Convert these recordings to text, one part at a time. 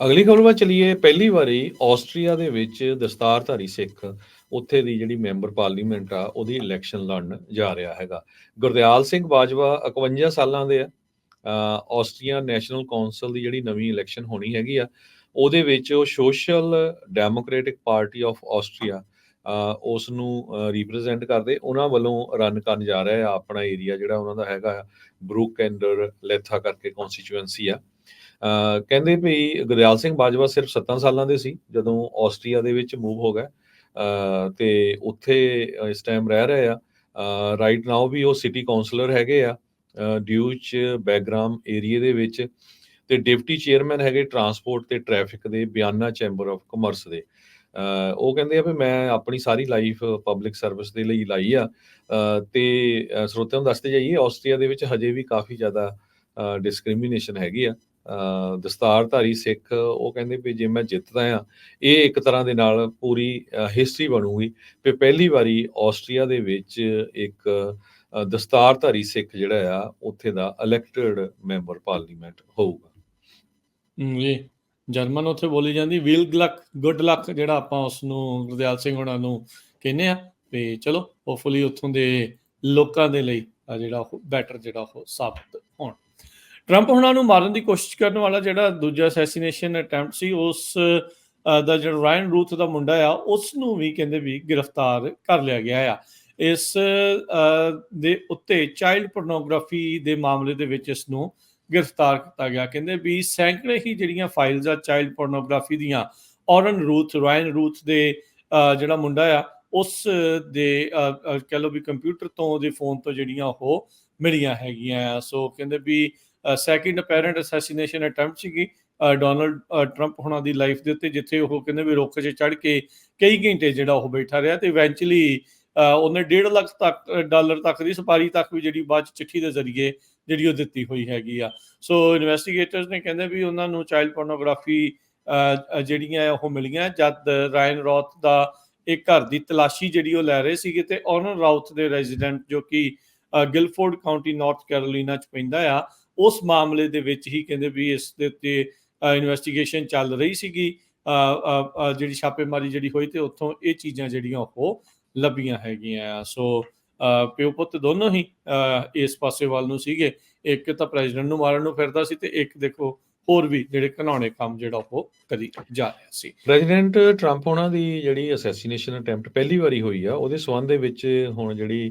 ਅਗਲੀ ਖਬਰ ਵੱਲ ਚਲੀਏ, ਪਹਿਲੀ ਵਾਰੀ ਆਸਟਰੀਆ ਦੇ ਵਿੱਚ ਦਸਤਾਰਧਾਰੀ ਸਿੱਖ ਉੱਥੇ ਦੀ ਜਿਹੜੀ ਮੈਂਬਰ ਪਾਰਲੀਮੈਂਟ ਆ, ਉਹਦੀ ਇਲੈਕਸ਼ਨ ਲੜਨ ਜਾ ਰਿਹਾ ਹੈਗਾ। ਗੁਰਦਿਆਲ ਸਿੰਘ ਬਾਜਵਾ 51 ਸਾਲਾਂ ਦੇ ਆ। ਆਸਟਰੀਆ ਨੈਸ਼ਨਲ ਕਾਉਂਸਲ ਦੀ ਜਿਹੜੀ ਨਵੀਂ ਇਲੈਕਸ਼ਨ ਹੋਣੀ ਹੈਗੀ ਆ, ਉਹਦੇ ਵਿੱਚ ਉਹ social democratic party of Austria ਉਸ ਨੂੰ ਰਿਪਰੈਜ਼ੈਂਟ ਕਰਦੇ, ਉਹਨਾਂ ਵੱਲੋਂ ਰਨ ਕਰਨ ਜਾ ਰਿਹਾ ਆ, ਆਪਣਾ ਏਰੀਆ ਜਿਹੜਾ ਉਹਨਾਂ ਦਾ ਹੈਗਾ ਬਰੂਕ ਐਂਡਰ ਲੈਥਾ ਕਰਕੇ ਕਨਸਟੀਚੁਐਂਸੀ ਆ। ਕਹਿੰਦੇ ਵੀ ਗੁਰਦਿਆਲ ਸਿੰਘ ਬਾਜਵਾ ਸਿਰਫ 7 ਸਾਲਾਂ ਦੇ ਸੀ, ਜਦੋਂ ਆਸਟਰੀਆ ਦੇ ਵਿੱਚ ਮੂਵ ਹੋ ਗਏ ਅਹ ਤੇ ਉੱਥੇ ਇਸ ਟਾਈਮ ਰਹਿ ਰਹੇ ਆ। ਰਾਈਟ ਨਾਓ ਵੀ ਉਹ ਸਿਟੀ ਕਾਉਂਸਲਰ ਹੈਗੇ ਆ ਡਿਊਚ ਬੈਕਗ੍ਰਾਮ ਏਰੀਆ ਦੇ ਵਿੱਚ। ਤੇ ਡਿਪਟੀ ਚੇਅਰਮੈਨ ਹੈਗੇ ਟਰਾਂਸਪੋਰਟ ਤੇ ਟ੍ਰੈਫਿਕ ਦੇ ਬਿਆਨਾ ਚੈਂਬਰ ਆਫ ਕਮਰਸ ਦੇ। ਉਹ ਕਹਿੰਦੇ ਆ ਵੀ ਮੈਂ ਆਪਣੀ ਸਾਰੀ ਲਾਈਫ ਪਬਲਿਕ ਸਰਵਿਸ ਦੇ ਲਈ ਲਾਈ ਆ। ਅਹ, ਤੇ ਸਰੋਤਿਆਂ ਨੂੰ ਦੱਸਦੇ ਜਾਈਏ, ਆਸਟਰੀਆ ਦੇ ਵਿੱਚ ਹਜੇ ਵੀ ਕਾਫੀ ਜ਼ਿਆਦਾ ਡਿਸਕ੍ਰਿਮੀਨੇਸ਼ਨ ਹੈਗੀ ਆ। ਦਸਤਾਰਧਾਰੀ ਸਿੱਖ, ਉਹ ਕਹਿੰਦੇ ਵੀ ਜੇ ਮੈਂ ਜਿੱਤਦਾ ਆ ਇਹ ਇੱਕ ਤਰ੍ਹਾਂ ਦੇ ਨਾਲ ਪੂਰੀ ਹਿਸਟਰੀ ਬਣੂਗੀ। ਵੀ ਪਹਿਲੀ ਵਾਰੀ ਆਸਟਰੀਆ ਦੇ ਵਿੱਚ ਇੱਕ ਦਸਤਾਰਧਾਰੀ ਸਿੱਖ ਜਿਹੜਾ ਆ, ਉੱਥੇ ਦਾ ਇਲੈਕਟਿਡ ਮੈਂਬਰ ਪਾਰਲੀਮੈਂਟ ਹੋਊਗਾ। ਜੀ। ਜਰਮਨ ਉੱਥੇ ਬੋਲੀ ਜਾਂਦੀ ਵੀਲ ਲੱਕ ਗੁੱਡ ਲੱਕ ਜਿਹੜਾ ਆਪਾਂ ਉਸ ਨੂੰ ਗੁਰਦਿਆਲ ਸਿੰਘ ਉਹਨਾਂ ਨੂੰ ਕਹਿੰਦੇ ਆ ਤੇ ਚਲੋ ਹੋਪਫੁਲੀ ਉੱਥੋਂ ਦੇ ਲੋਕਾਂ ਦੇ ਲਈ ਜਿਹੜਾ ਉਹ ਬੈਟਰ ਜਿਹੜਾ ਉਹ ਸਾਬਤ ਹੋਣ। ਟਰੰਪ ਹੁਣਾਂ ਨੂੰ ਮਾਰਨ ਦੀ ਕੋਸ਼ਿਸ਼ ਕਰਨ ਵਾਲਾ ਜਿਹੜਾ ਦੂਜਾ ਅਸੈਸੀਨੇਸ਼ਨ ਅਟੈਂਪਟ ਸੀ ਉਸ ਦਾ ਜਿਹੜਾ ਰਾਇਨ ਰੂਥ ਦਾ ਮੁੰਡਾ ਆ ਉਸ ਨੂੰ ਵੀ ਕਹਿੰਦੇ ਵੀ ਗ੍ਰਿਫਤਾਰ ਕਰ ਲਿਆ ਗਿਆ ਆ। ਇਸ ਦੇ ਉੱਤੇ ਚਾਈਲਡ ਪੋਰਨੋਗ੍ਰਾਫੀ ਦੇ ਮਾਮਲੇ ਦੇ ਵਿੱਚ ਇਸ ਨੂੰ ਗ੍ਰਿਫਤਾਰ ਕੀਤਾ ਗਿਆ। ਕਹਿੰਦੇ ਵੀ ਸੈਂਕੜੇ ਹੀ ਜਿਹੜੀਆਂ ਫਾਈਲਸ ਆ ਚਾਈਲਡ ਪੋਰਨੋਗ੍ਰਾਫੀ ਦੀਆਂ ਔਰਨ ਰੂਥ ਰਾਇਨ ਰੂਥ ਦੇ ਜਿਹੜਾ ਮੁੰਡਾ ਆ ਉਸ ਦੇ ਅ, ਅ, ਕਹਿ ਲਓ ਵੀ ਕੰਪਿਊਟਰ ਤੋਂ ਉਹਦੇ ਫੋਨ ਤੋਂ ਜਿਹੜੀਆਂ ਉਹ ਮਿਲੀਆਂ ਹੈਗੀਆਂ ਆ। ਸੋ ਕਹਿੰਦੇ ਵੀ ਸੈਕਿੰਡ ਅਪੈਰੈਂਟ ਅਸੈਸੀਨੇਸ਼ਨ ਅਟੈਂਪਟ ਸੀਗੀ। ਡੋਨਲਡ ਟਰੰਪ ਹੁਣਾਂ ਦੀ ਲਾਈਫ ਦੇ ਉੱਤੇ, ਜਿੱਥੇ ਉਹ ਕਹਿੰਦੇ ਵੀ ਰੁੱਖ 'ਚ ਚੜ ਕੇ ਕਈ ਘੰਟੇ ਜਿਹੜਾ ਉਹ ਬੈਠਾ ਰਿਹਾ ਤੇ ਇਵੈਂਚੁਅਲੀ ਉਹਨੇ 1.5 ਲੱਖ ਤੱਕ ਡਾਲਰ ਤੱਕ ਦੀ ਸਪਾਰੀ ਤੱਕ ਵੀ ਜਿਹੜੀ ਬਾਅਦ 'ਚ ਚਿੱਠੀ ਦੇ ਜ਼ਰੀਏ ਜਿਹੜੀ ਉਹ ਦਿੱਤੀ ਹੋਈ ਹੈਗੀ ਆ। ਸੋ ਇਨਵੈਸਟੀਗੇਟਰਸ ਨੇ ਕਹਿੰਦੇ ਵੀ ਉਹਨਾਂ ਨੂੰ ਚਾਈਲਡ ਪੋਰਨੋਗ੍ਰਾਫੀ ਜਿਹੜੀਆਂ ਉਹ ਮਿਲੀਆਂ, ਜਦ ਰਾਇਨ ਰੌਥ ਦਾ ਇੱਕ ਘਰ ਦੀ ਤਲਾਸ਼ੀ ਜਿਹੜੀ ਉਹ ਲੈ ਰਹੇ ਸੀਗੇ ਤੇ ਔਰਨ ਰਾਉਥ ਦੇ ਰੈਜ਼ੀਡੈਂਟ ਜੋ ਕਿ ਗਿਲਫੋਰਡ ਕਾਉਂਟੀ ਨਾਰਥ ਕੈਰੋਲੀਨਾ ਚ ਪੈਂਦਾ ਆ ਉਸ ਮਾਮਲੇ ਦੇ ਵਿੱਚ ਹੀ ਕਹਿੰਦੇ ਵੀ ਇਸ ਦੇ ਉੱਤੇ ਇਨਵੈਸਟੀਗੇਸ਼ਨ ਚੱਲ ਰਹੀ ਸੀਗੀ। ਜਿਹੜੀ ਛਾਪੇਮਾਰੀ ਜਿਹੜੀ ਹੋਈ ਤੇ ਉੱਥੋਂ ਇਹ ਚੀਜ਼ਾਂ ਜਿਹੜੀਆਂ ਉਹ ਲੱਭੀਆਂ ਹੈਗੀਆਂ ਆ। ਸੋ ਪਿਓ ਪੁੱਤ ਦੋਨੋਂ ਹੀ ਇਸ ਪਾਸੇ ਵੱਲ ਨੂੰ ਸੀਗੇ। ਇੱਕ ਤਾਂ ਪ੍ਰੈਜ਼ੀਡੈਂਟ ਨੂੰ ਮਾਰਨ ਨੂੰ ਫਿਰਦਾ ਸੀ ਤੇ ਇੱਕ ਦੇਖੋ ਹੋਰ ਵੀ ਜਿਹੜੇ ਘਨਾਉਣੇ ਕੰਮ ਜਿਹੜਾ ਉਹ ਕਰੀ ਜਾ ਰਿਹਾ ਸੀ। ਪ੍ਰੈਜ਼ੀਡੈਂਟ ਟਰੰਪ ਉਹਨਾਂ ਦੀ ਜਿਹੜੀ ਅਸੈਸੀਨੇਸ਼ਨ ਅਟੈਂਪਟ ਪਹਿਲੀ ਵਾਰੀ ਹੋਈ ਆ, ਉਹਦੇ ਸਬੰਧ ਦੇ ਵਿੱਚ ਹੁਣ ਜਿਹੜੀ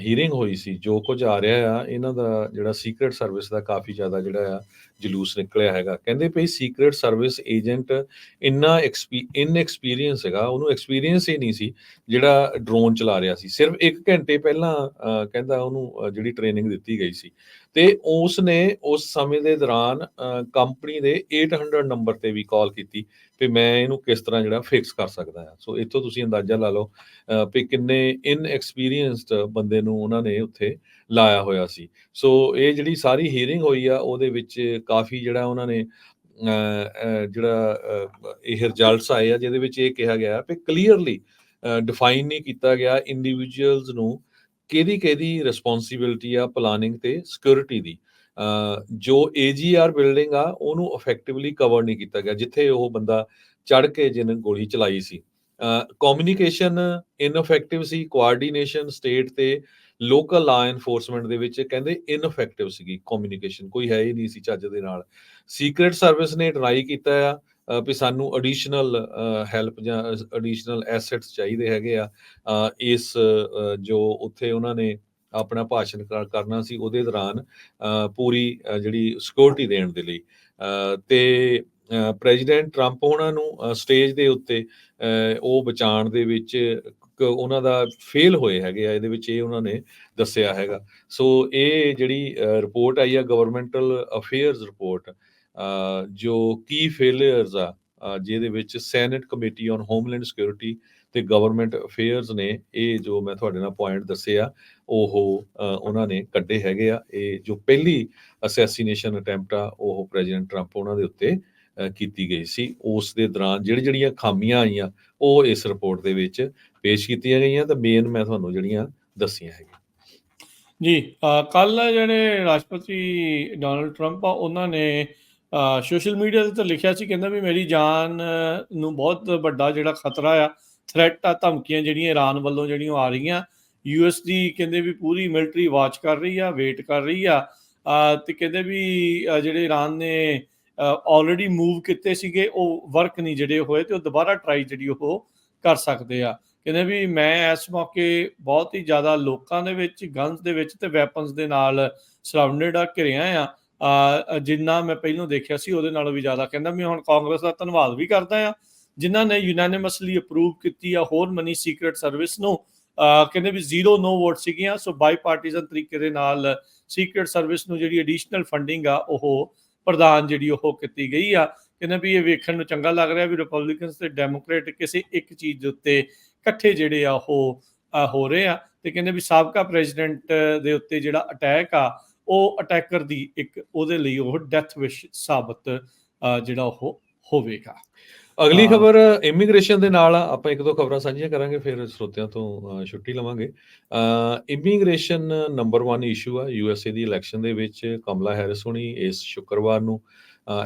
ਹੀਅਰਿੰਗ ਹੋਈ ਸੀ, ਜੋ ਕੁਝ ਆ ਰਿਹਾ ਆ, ਇਹਨਾਂ ਦਾ ਜਿਹੜਾ ਸੀਕ੍ਰੀਟ ਸਰਵਿਸ ਦਾ ਕਾਫੀ ਜ਼ਿਆਦਾ ਜਿਹੜਾ ਆ ਜਲੂਸ ਨਿਕਲਿਆ ਹੈਗਾ। ਕਹਿੰਦੇ ਭਈ ਸੀਕ੍ਰੀਟ ਸਰਵਿਸ ਏਜੰਟ ਇੰਨਾ ਇਨ ਹੈਗਾ, ਉਹਨੂੰ ਐਕਸਪੀਰੀਅੰਸ ਹੀ ਨਹੀਂ ਸੀ ਜਿਹੜਾ ਡਰੋਨ ਚਲਾ ਰਿਹਾ ਸੀ। ਸਿਰਫ 1 ਘੰਟੇ ਪਹਿਲਾਂ ਕਹਿੰਦਾ ਉਹਨੂੰ ਜਿਹੜੀ ਟ੍ਰੇਨਿੰਗ ਦਿੱਤੀ ਗਈ ਸੀ। ਤੇ ਉਸ ਨੇ ਉਸ ਸਮੇਂ ਦੇ ਦੌਰਾਨ ਕੰਪਨੀ ਦੇ 800 ਨੰਬਰ ਤੇ ਵੀ ਕਾਲ ਕੀਤੀ ਵੀ ਮੈਂ ਇਹਨੂੰ ਕਿਸ ਤਰ੍ਹਾਂ ਜਿਹੜਾ ਫਿਕਸ ਕਰ ਸਕਦਾ ਹਾਂ। ਸੋ ਇੱਥੋਂ ਤੁਸੀਂ ਅੰਦਾਜ਼ਾ ਲਾ ਲਓ ਅਹ, ਵੀ ਕਿੰਨੇ ਇਨ ਐਕਸਪੀਰੀਅੰਸਡ ਬੰਦੇ ਨੂੰ ਉਹਨਾਂ ਨੇ ਉੱਥੇ ਲਾਇਆ ਹੋਇਆ ਸੀ। ਸੋ ਇਹ ਜਿਹੜੀ ਸਾਰੀ ਹੀਅਰਿੰਗ ਹੋਈ ਆ ਉਹਦੇ ਵਿੱਚ ਕਾਫੀ ਜਿਹੜਾ ਉਹਨਾਂ ਨੇ ਜਿਹੜਾ ਇਹ ਰਿਜ਼ਲਟਸ ਆਏ ਆ ਜਿਹਦੇ ਵਿੱਚ ਇਹ ਕਿਹਾ ਗਿਆ ਵੀ ਕਲੀਅਰਲੀ ਡਿਫਾਈਨ ਨਹੀਂ ਕੀਤਾ ਗਿਆ ਇੰਡੀਵਿਜੂਅਲਸ ਨੂੰ ਕਿਹਦੀ ਕਿਹਦੀ ਰਿਸਪੌਂਸਿਬਿਲਟੀ ਆ ਪਲਾਨਿੰਗ ਤੇ ਸਿਕਿਉਰਿਟੀ ਦੀ? ਅਹ, ਜੋ ਏਜੀਆਰ ਬਿਲਡਿੰਗ ਆ ਉਹਨੂੰ ਇਫੈਕਟਿਵਲੀ ਕਵਰ ਨਹੀਂ ਕੀਤਾ ਗਿਆ ਜਿੱਥੇ ਉਹ ਬੰਦਾ ਚੜ ਕੇ ਜਿਹਨੇ ਗੋਲੀ ਚਲਾਈ ਸੀ। ਕਮਿਊਨੀਕੇਸ਼ਨ ਇਨਫੈਕਟਿਵ ਸੀ ਕੋਆਰਡੀਨੇਸ਼ਨ ਸਟੇਟ ਤੇ ਲੋਕਲ ਲਾ ਐਨਫੋਰਸਮੈਂਟ ਦੇ ਵਿੱਚ ਕਹਿੰਦੇ ਇਨਫੈਕਟਿਵ ਸੀਗੀ ਕਮਿਊਨੀਕੇਸ਼ਨ ਕੋਈ ਹੈ ਹੀ ਨਹੀਂ ਸੀ ਚੱਜ ਦੇ ਨਾਲ। ਸੀਕ੍ਰੀਟ ਸਰਵਿਸ ਨੇ ਟਰਾਈ ਕੀਤਾ ਆ। ਵੀ ਸਾਨੂੰ ਐਡੀਸ਼ਨਲ ਹੈਲਪ ਜਾਂ ਐਡੀਸ਼ਨਲ ਐਸੈਟਸ ਚਾਹੀਦੇ ਹੈਗੇ ਆ ਇਸ ਜੋ ਉੱਥੇ ਉਹਨਾਂ ਨੇ ਆਪਣਾ ਭਾਸ਼ਣ ਕਰਨਾ ਸੀ ਉਹਦੇ ਦੌਰਾਨ ਪੂਰੀ ਜਿਹੜੀ ਸਿਕਿਉਰਿਟੀ ਦੇਣ ਦੇ ਲਈ। ਅਹ, ਤੇ ਪ੍ਰੈਜ਼ੀਡੈਂਟ ਟਰੰਪ ਉਹਨਾਂ ਨੂੰ ਸਟੇਜ ਦੇ ਉੱਤੇ ਉਹ ਬਚਾਉਣ ਦੇ ਵਿੱਚ ਉਹਨਾਂ ਦਾ ਫੇਲ ਹੋਏ ਹੈਗੇ ਆ ਇਹਦੇ ਵਿੱਚ ਇਹ ਉਹਨਾਂ ਨੇ ਦੱਸਿਆ ਹੈਗਾ। ਸੋ ਇਹ ਜਿਹੜੀ ਰਿਪੋਰਟ ਆਈ ਆ ਗਵਰਨਮੈਂਟਲ ਅਫੇਅਰਸ ਰਿਪੋਰਟ ਜੋ ਕੀ ਫੇਲਿਅਰਸ ਆ ਜਿਹਦੇ ਵਿੱਚ Senate committee on homeland security ਤੇ ਗਵਰਨਮੈਂਟ ਅਫੇਅਰਸ ਨੇ ਇਹ ਜੋ ਮੈਂ ਤੁਹਾਡੇ ਨਾਲ ਪੁਆਇੰਟ ਦੱਸੇ ਆ, ਉਹ ਉਹਨਾਂ ਨੇ ਕੱਢੇ ਹੈਗੇ ਆ। ਇਹ ਜੋ ਪਹਿਲੀ ਅਸੈਸੀਨੇਸ਼ਨ ਅਟੈਂਪਟ ਆ, ਉਹ ਪ੍ਰੈਜ਼ੀਡੈਂਟ ਟਰੰਪ ਉਹਨਾਂ ਦੇ ਉੱਤੇ ਕੀਤੀ ਗਈ ਸੀ। ਉਸ ਦੇ ਦੌਰਾਨ ਜਿਹੜੀ ਜਿਹੜੀਆਂ ਖਾਮੀਆਂ ਆਈਆਂ, ਉਹ ਇਸ ਰਿਪੋਰਟ ਦੇ ਵਿੱਚ ਪੇਸ਼ ਕੀਤੀਆਂ ਗਈਆਂ ਤਾਂ ਮੇਨ ਮੈਂ ਤੁਹਾਨੂੰ ਜਿਹੜੀਆਂ ਦੱਸੀਆਂ ਹੈਗੀਆਂ। ਜੀ ਕੱਲ ਜਿਹੜੇ ਰਾਸ਼ਟਰਪਤੀ ਡੋਨਲਡ ਟਰੰਪ ਆ, ਉਹਨਾਂ ਨੇ ਸੋਸ਼ਲ ਮੀਡੀਆ ਤੇ ਤਾਂ ਲਿਖਿਆ ਸੀ ਕਹਿੰਦਾ ਵੀ ਮੇਰੀ ਜਾਨ ਨੂੰ ਬਹੁਤ ਵੱਡਾ ਜਿਹੜਾ ਖਤਰਾ ਆ ਥ੍ਰੈਟ ਆ ਧਮਕੀਆਂ ਜਿਹੜੀਆਂ ਈਰਾਨ ਵੱਲੋਂ ਜਿਹੜੀਆਂ ਆ ਰਹੀਆਂ। ਯੂਐਸ ਦੀ ਕਹਿੰਦੇ ਵੀ ਪੂਰੀ ਮਿਲਟਰੀ ਵਾਚ ਕਰ ਰਹੀ ਆ ਵੇਟ ਕਰ ਰਹੀ ਆ। ਅ, ਤੇ ਕਹਿੰਦੇ ਵੀ ਜਿਹੜੇ ਈਰਾਨ ਨੇ ਆਲਰੇਡੀ ਮੂਵ ਕੀਤੇ ਸੀਗੇ ਉਹ ਵਰਕ ਨਹੀਂ ਜਿਹੜੇ ਹੋਏ ਤੇ ਉਹ ਦੁਬਾਰਾ ਟਰਾਈ ਜਿਹੜੀ ਉਹ ਕਰ ਸਕਦੇ ਆ। ਕਹਿੰਦੇ ਵੀ ਮੈਂ ਇਸ ਮੌਕੇ ਬਹੁਤ ਹੀ ਜ਼ਿਆਦਾ ਲੋਕਾਂ ਦੇ ਵਿੱਚ ਗਨਸ ਦੇ ਵਿੱਚ ਤੇ ਵੈਪਨਸ ਦੇ ਨਾਲ ਸਰਾਊਂਡਡ ਆ ਘਿਰਿਆ ਆ। ਜਿੰਨਾ ਮੈਂ ਪਹਿਲਾਂ ਦੇਖਿਆ ਸੀ, ਉਹਦੇ ਨਾਲੋਂ ਵੀ ਜ਼ਿਆਦਾ ਕਹਿੰਦਾ, ਮੈਂ ਹੁਣ ਕਾਂਗਰਸ ਦਾ ਧੰਨਵਾਦ ਵੀ ਕਰਦਾ ਆ ਜਿਨ੍ਹਾਂ ਨੇ ਯੂਨੈਨਿਮਸਲੀ ਅਪਰੂਵ ਕੀਤੀ ਆ ਹੋਰ ਮਨੀ ਸੀਕ੍ਰੀਟ ਸਰਵਿਸ ਨੂੰ ਕਹਿੰਦੇ ਵੀ ਜ਼ੀਰੋ ਨੋ ਵੋਟ ਸੀਗੀਆਂ ਸੋ ਬਾਈ ਪਾਰਟੀਜ਼ਨ ਤਰੀਕੇ ਦੇ ਨਾਲ ਸੀਕ੍ਰੀਟ ਸਰਵਿਸ ਨੂੰ ਜਿਹੜੀ ਐਡੀਸ਼ਨਲ ਫੰਡਿੰਗ ਆ, ਉਹ ਪ੍ਰਦਾਨ ਜਿਹੜੀ ਉਹ ਕੀਤੀ ਗਈ ਆ। ਕਹਿੰਦੇ ਵੀ ਇਹ ਵੇਖਣ ਨੂੰ ਚੰਗਾ ਲੱਗ ਰਿਹਾ ਵੀ ਰਿਪਬਲਿਕਨਸ ਤੇ ਡੈਮੋਕ੍ਰੇਟ ਕਿਸੇ ਇੱਕ ਚੀਜ਼ ਦੇ ਉੱਤੇ ਇਕੱਠੇ ਜਿਹੜੇ ਆ ਉਹ ਹੋ ਰਹੇ ਆ। ਤੇ ਕਹਿੰਦੇ ਵੀ ਸਾਬਕਾ ਪ੍ਰੈਜ਼ੀਡੈਂਟ ਦੇ ਉੱਤੇ ਜਿਹੜਾ ਅਟੈਕ ਆ ਉਹ ਅਟੈਕਰ ਦੀ ਇੱਕ ਉਹਦੇ ਲਈ ਉਹ ਡੈਥ ਵਿਸ਼ ਸਾਬਤ ਜਿਹੜਾ ਉਹ ਹੋਵੇਗਾ ਅਗਲੀ। ਖਬਰ ਇਮੀਗ੍ਰੇਸ਼ਨ ਦੇ ਨਾਲ। ਆਪਾਂ ਇੱਕ ਦੋ ਖਬਰਾਂ ਸਾਂਝੀਆਂ ਕਰਾਂਗੇ ਫਿਰ ਸਰੋਤਿਆਂ ਤੋਂ ਛੁੱਟੀ ਲਵਾਂਗੇ ਇਮੀਗ੍ਰੇਸ਼ਨ ਨੰਬਰ 1 ਇਸ਼ੂ ਆ ਯੂਐਸਏ ਦੀ ਇਲੈਕਸ਼ਨ ਦੇ ਵਿੱਚ ਕਮਲਾ ਹੈਰਿਸ ਹੁਣੀ ਇਸ ਸ਼ੁੱਕਰਵਾਰ ਨੂੰ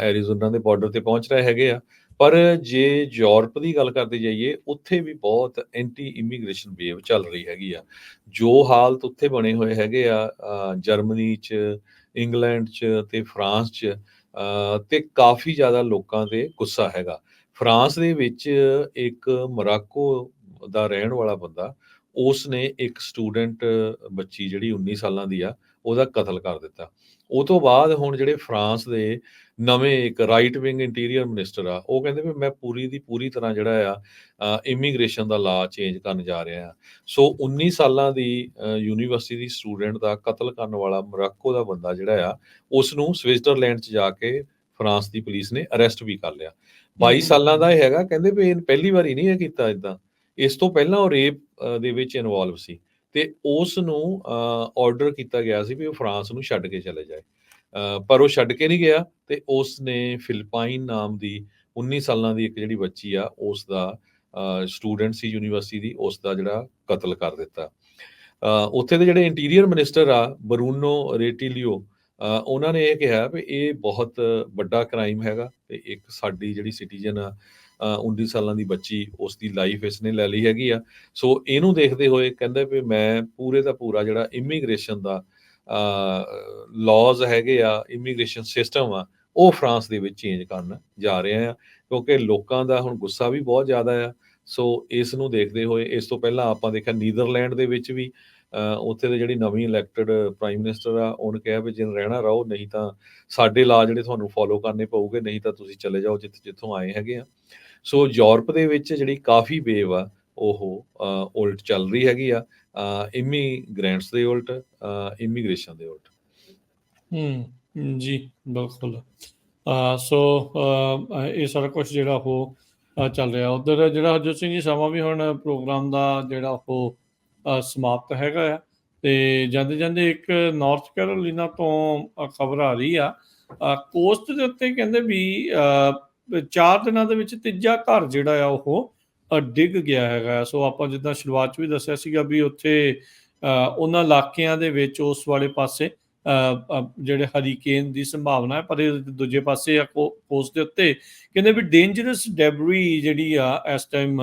ਐਰੀਜ਼ੋਨਾ ਦੇ ਬਾਰਡਰ ਤੇ ਪਹੁੰਚ ਰਹੇ ਹੈਗੇ ਆ ਪਰ ਜੇ ਯੂਰਪ ਦੀ ਗੱਲ ਕਰਦੇ ਜਾਈਏ ਉੱਥੇ ਵੀ ਬਹੁਤ ਐਂਟੀ ਇਮੀਗ੍ਰੇਸ਼ਨ ਵੇਵ ਚੱਲ ਰਹੀ ਹੈਗੀ ਆ। ਜੋ ਹਾਲਤ ਉੱਥੇ ਬਣੇ ਹੋਏ ਹੈਗੇ ਆ ਜਰਮਨੀ 'ਚ ਇੰਗਲੈਂਡ 'ਚ ਤੇ ਫਰਾਂਸ 'ਚ ਅ, ਤੇ ਕਾਫੀ ਜ਼ਿਆਦਾ ਲੋਕਾਂ ਤੇ ਗੁੱਸਾ ਹੈਗਾ। ਫਰਾਂਸ ਦੇ ਵਿੱਚ ਇੱਕ ਮਰਾਕੋ ਦਾ ਰਹਿਣ ਵਾਲਾ ਬੰਦਾ ਉਸ ਨੇ ਇੱਕ ਸਟੂਡੈਂਟ ਬੱਚੀ ਜਿਹੜੀ 19 ਸਾਲਾਂ ਦੀ ਆ ਉਹਦਾ ਕਤਲ ਕਰ ਦਿੱਤਾ। ਉਹ ਤੋਂ ਬਾਅਦ ਹੁਣ ਜਿਹੜੇ ਫਰਾਂਸ ਦੇ ਨਵੇਂ ਇੱਕ ਰਾਈਟ ਵਿੰਗ ਇੰਟੀਰੀਅਰ ਮਿਨਿਸਟਰ ਆ ਉਹ ਕਹਿੰਦੇ ਵੀ ਮੈਂ ਪੂਰੀ ਦੀ ਪੂਰੀ ਤਰ੍ਹਾਂ ਜਿਹੜਾ ਆ ਇਮੀਗ੍ਰੇਸ਼ਨ ਦਾ ਲਾ ਚੇਂਜ ਕਰਨ ਜਾ ਰਿਹਾ ਆ। ਸੋ 19 ਸਾਲਾਂ ਦੀ ਯੂਨੀਵਰਸਿਟੀ ਦੀ ਸਟੂਡੈਂਟ ਦਾ ਕਤਲ ਕਰਨ ਵਾਲਾ ਮੋਰਾਕੋ ਦਾ ਬੰਦਾ ਜਿਹੜਾ ਆ ਉਸ ਨੂੰ ਸਵਿਟਜ਼ਰਲੈਂਡ 'ਚ ਜਾ ਕੇ ਫਰਾਂਸ ਦੀ ਪੁਲਿਸ ਨੇ ਅਰੈਸਟ ਵੀ ਕਰ ਲਿਆ। 22 ਸਾਲਾਂ ਦਾ ਇਹ ਹੈਗਾ ਕਹਿੰਦੇ ਵੀ ਇਹ ਪਹਿਲੀ ਵਾਰੀ ਨਹੀਂ ਇਹ ਕੀਤਾ ਇਦਾਂ ਇਸ ਤੋਂ ਪਹਿਲਾਂ ਉਹ ਰੇਪ ਦੇ ਵਿੱਚ ਇਨਵੋਲਵ ਸੀ। ਤੇ ਉਸ ਨੂੰ ਆਰਡਰ ਕੀਤਾ ਗਿਆ ਸੀ ਵੀ ਉਹ ਫਰਾਂਸ ਨੂੰ ਛੱਡ ਕੇ ਚਲੇ ਜਾਏ। ਪਰ ਉਹ ਛੱਡ ਕੇ ਨਹੀਂ ਗਿਆ ਤੇ ਉਸ ਨੇ ਫਿਲਪਾਈਨ ਨਾਮ ਦੀ 19 ਸਾਲਾਂ ਦੀ ਇੱਕ ਜਿਹੜੀ ਬੱਚੀ ਆ ਉਸ ਦਾ ਸਟੂਡੈਂਟ ਸੀ ਯੂਨੀਵਰਸਿਟੀ ਦੀ ਉਸ ਦਾ ਜਿਹੜਾ ਕਤਲ ਕਰ ਦਿੱਤਾ। ਉੱਥੇ ਦੇ ਜਿਹੜੇ ਇੰਟੀਰੀਅਰ ਮਿਨਿਸਟਰ ਆ, ਬਰੂਨੋ ਰੇਟੀਲੀਓ ਉਹਨਾਂ ਨੇ ਇਹ ਕਿਹਾ ਵੀ ਇਹ ਬਹੁਤ ਵੱਡਾ ਕ੍ਰਾਈਮ ਹੈਗਾ ਤੇ ਇੱਕ ਸਾਡੀ ਜਿਹੜੀ ਸਿਟੀਜ਼ਨ ਆ 19 ਸਾਲਾਂ ਦੀ ਬੱਚੀ ਉਸ ਦੀ ਲਾਈਫ ਇਸਨੇ ਲੈ ਲਈ ਹੈਗੀ ਆ। ਸੋ ਇਹਨੂੰ ਦੇਖਦੇ ਹੋਏ ਕਹਿੰਦੇ ਵੀ ਮੈਂ ਪੂਰੇ ਦਾ ਪੂਰਾ ਜਿਹੜਾ ਇਮੀਗ੍ਰੇਸ਼ਨ ਦਾ ਲਾਜ਼ ਹੈਗੇ ਆ ਇਮੀਗ੍ਰੇਸ਼ਨ ਸਿਸਟਮ ਆ, ਉਹ ਫਰਾਂਸ ਦੇ ਵਿੱਚ ਚੇਂਜ ਕਰਨ ਜਾ ਰਿਹਾ ਆ। ਕਿਉਂਕਿ ਲੋਕਾਂ ਦਾ ਹੁਣ ਗੁੱਸਾ ਵੀ ਬਹੁਤ ਜ਼ਿਆਦਾ ਆ। ਸੋ ਇਸ ਨੂੰ ਦੇਖਦੇ ਹੋਏ, ਇਸ ਤੋਂ ਪਹਿਲਾਂ ਆਪਾਂ ਦੇਖਿਆ ਨੀਦਰਲੈਂਡ ਦੇ ਵਿੱਚ ਵੀ ਉੱਥੇ ਦੇ ਜਿਹੜੀ ਨਵੀਂ ਇਲੈਕਟਡ ਪ੍ਰਾਈਮ ਮਿਨਿਸਟਰ ਆ, ਉਹਨੇ ਕਿਹਾ ਵੀ ਜੇ ਰਹਿਣਾ ਰਹੋ, ਨਹੀਂ ਤਾਂ ਸਾਡੇ ਲਾ ਜਿਹੜੇ ਤੁਹਾਨੂੰ ਫੋਲੋ ਕਰਨੇ ਪਊਗੇ, ਨਹੀਂ ਤਾਂ ਤੁਸੀਂ ਚਲੇ ਜਾਓ ਜਿੱਥੇ ਜਿੱਥੋਂ ਆਏ ਹੈਗੇ ਆ। ਸੋ ਯੂਰਪ ਦੇ ਵਿੱਚ ਜਿਹੜੀ ਕਾਫੀ ਵੇਵ ਆ, ਉਹ ਉਲਟ ਚੱਲ ਰਹੀ ਹੈਗੀ ਆ ਇਮੀਗ੍ਰੈਂਟਸ ਦੇ ਉਲਟ ਇਮੀਗ੍ਰੇਸ਼ਨ ਦੇ ਉਲਟ। ਹੂੰ, ਜੀ, ਬਿਲਕੁਲ। ਸੋ ਇਹ ਸਾਰਾ ਕੁਝ ਜਿਹੜਾ ਉਹ ਚੱਲ ਰਿਹਾ। ਉਧਰ ਜਿਹੜਾ ਹਰਜੋਤ ਸਿੰਘ ਜੀ, ਸਮਾਂ ਵੀ ਹੁਣ ਪ੍ਰੋਗਰਾਮ ਦਾ ਜਿਹੜਾ ਉਹ ਸਮਾਪਤ ਹੈਗਾ ਆ। ਤੇ ਜਾਂਦੇ ਜਾਂਦੇ ਇੱਕ ਨਾਰਥ ਕੈਰੋਲੀਨਾ ਤੋਂ ਖਬਰ ਆ ਰਹੀ ਆ। ਕੋਸਟ ਦੇ ਉੱਤੇ ਕਹਿੰਦੇ ਵੀ ਅ, ਚਾਰ ਦਿਨਾਂ ਦੇ ਵਿੱਚ ਤੀਜਾ ਘਰ ਜਿਹੜਾ ਆ ਉਹ ਡਿੱਗ ਗਿਆ ਹੈਗਾ। ਸੋ ਆਪਾਂ ਜਿੱਦਾਂ ਸ਼ੁਰੂਆਤ 'ਚ ਵੀ ਦੱਸਿਆ ਸੀਗਾ ਵੀ ਉੱਥੇ ਉਹਨਾਂ ਇਲਾਕਿਆਂ ਦੇ ਵਿੱਚ ਉਸ ਵਾਲੇ ਪਾਸੇ ਜਿਹੜੇ ਹਰੀਕੇਨ ਦੀ ਸੰਭਾਵਨਾ ਹੈ ਪਰ ਇਹ ਦੂਜੇ ਪਾਸੇ ਆ ਕੋਸਟ ਦੇ ਉੱਤੇ। ਕਹਿੰਦੇ ਵੀ ਡੇਂਜਰਸ ਡੈਬਰੀ ਜਿਹੜੀ ਆ ਇਸ ਟਾਈਮ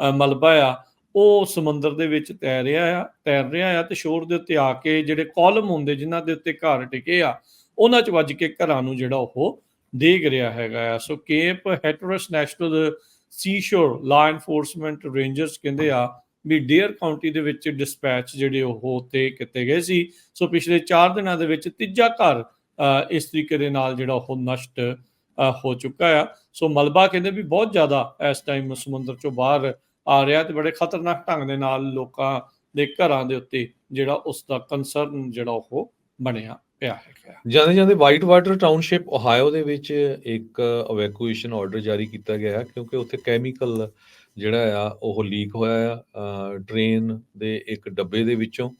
ਮਲਬਾ ਆ ਉਹ ਸਮੁੰਦਰ ਦੇ ਵਿੱਚ ਤੈਰ ਰਿਹਾ ਆ ਤੈਰ ਰਿਹਾ ਆ ਤੇ ਸ਼ੋਰ ਦੇ ਉੱਤੇ ਆ ਕੇ ਜਿਹੜੇ ਕਾਲਮ ਹੁੰਦੇ ਜਿਨ੍ਹਾਂ ਦੇ ਉੱਤੇ ਘਰ ਟਿਕੇ ਆ ਉਹਨਾਂ 'ਚ ਵੱਜ ਕੇ ਘਰਾਂ ਨੂੰ ਜਿਹੜਾ ਉਹ ਡੇਗ ਰਿਹਾ ਹੈਗਾ ਸੋ ਕੇਪ ਹੈਟਰਸ ਨੈਸ਼ਨਲ ਸੀਸ਼ੋਰ ਲਾ ਐਨਫੋਰਸਮੈਂਟ ਰੇਂਜਰਸ ਕਹਿੰਦੇ ਆ ਵੀ ਡੇਅਰ ਕਾਉਂਟੀ ਦੇ ਵਿੱਚ ਡਿਸਪੈਚ ਜਿਹੜੇ ਉਹ ਉੱਤੇ ਕੀਤੇ ਗਏ ਸੀ। ਸੋ ਪਿਛਲੇ 4 ਦਿਨਾਂ ਦੇ ਵਿੱਚ ਤੀਜਾ ਘਰ ਇਸ ਤਰੀਕੇ ਦੇ ਨਾਲ ਜਿਹੜਾ ਉਹ ਨਸ਼ਟ ਹੋ ਚੁੱਕਾ ਆ। ਸੋ ਮਲਬਾ ਕਹਿੰਦੇ ਵੀ ਬਹੁਤ ਜ਼ਿਆਦਾ ਇਸ ਟਾਈਮ ਸਮੁੰਦਰ ਚੋਂ ਬਾਹਰ ਆ ਰਿਹਾ ਤੇ ਬੜੇ ਖਤਰਨਾਕ ਢੰਗ ਦੇ ਨਾਲ ਲੋਕਾਂ ਦੇ ਘਰਾਂ ਦੇ ਉੱਤੇ ਜਿਹੜਾ ਉਸ ਦਾ ਕੰਸਰਨ ਜਿਹੜਾ ਉਹ ਬਣਿਆ, ਪਿਆ ਹੈਗਾ। ਜਾਂਦੇ ਜਾਂਦੇ ਵਾਈਟ ਵਾਟਰ ਟਾਊਨਸ਼ਿਪ ਓਹਾਇਓ ਦੇ ਵਿੱਚ ਇੱਕ ਇਵੈਕੂਏਸ਼ਨ ਆਰਡਰ ਜਾਰੀ ਕੀਤਾ ਗਿਆ ਹੈ, ਕਿਉਂਕਿ ਉੱਥੇ ਕੈਮੀਕਲ ਜਿਹੜਾ ਆ, ਉਹ ਲੀਕ ਹੋਇਆ ਆ ਟ੍ਰੇਨ ਦੇ ਇੱਕ ਡੱਬੇ ਦੇ ਵਿੱਚੋਂ।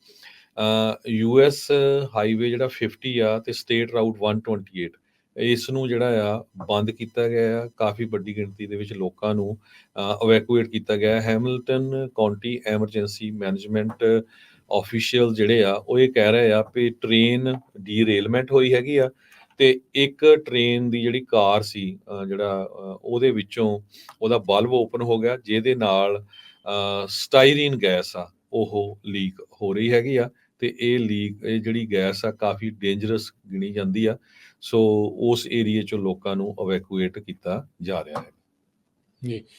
ਯੂਐਸ ਹਾਈਵੇ ਜਿਹੜਾ 50 ਆ ਤੇ ਸਟੇਟ ਰਾਊਟ 128 ਇਸ ਨੂੰ ਜਿਹੜਾ ਆ ਬੰਦ ਕੀਤਾ ਗਿਆ ਆ, ਕਾਫੀ ਵੱਡੀ ਗਿਣਤੀ ਦੇ ਵਿੱਚ ਲੋਕਾਂ ਨੂੰ ਇਵੈਕੂਏਟ ਕੀਤਾ ਗਿਆ। Hamilton county emergency management official ਜਿਹੜੇ ਆ, ਉਹ ਇਹ ਕਹਿ ਰਹੇ ਆ ਕਿ ਟ੍ਰੇਨ ਡੀਰੇਲਮੈਂਟ ਹੋਈ ਹੈਗੀ ਆ ਤੇ ਇੱਕ ਟ੍ਰੇਨ ਦੀ ਜਿਹੜੀ ਕਾਰ ਸੀ ਜਿਹੜਾ ਉਹਦੇ ਵਿੱਚੋਂ ਉਹਦਾ ਬਲਬ ਓਪਨ ਹੋ ਗਿਆ, ਜਿਹਦੇ ਨਾਲ ਸਟਾਈਰੀਨ ਗੈਸ ਆ, ਉਹ ਲੀਕ ਹੋ ਰਹੀ ਹੈਗੀ ਆ ਤੇ ਇਹ ਲੀਕ ਇਹ ਜਿਹੜੀ ਗੈਸ ਆ ਕਾਫੀ ਡੇਂਜਰਸ ਗਿਣੀ ਜਾਂਦੀ ਆ। ਸੋ ਉਸ ਏਰੀਏ ਚੋਂ ਲੋਕਾਂ ਨੂੰ ਇਵੈਕੂਏਟ ਕੀਤਾ ਜਾ ਰਿਹਾ ਹੈ। ਜੀ।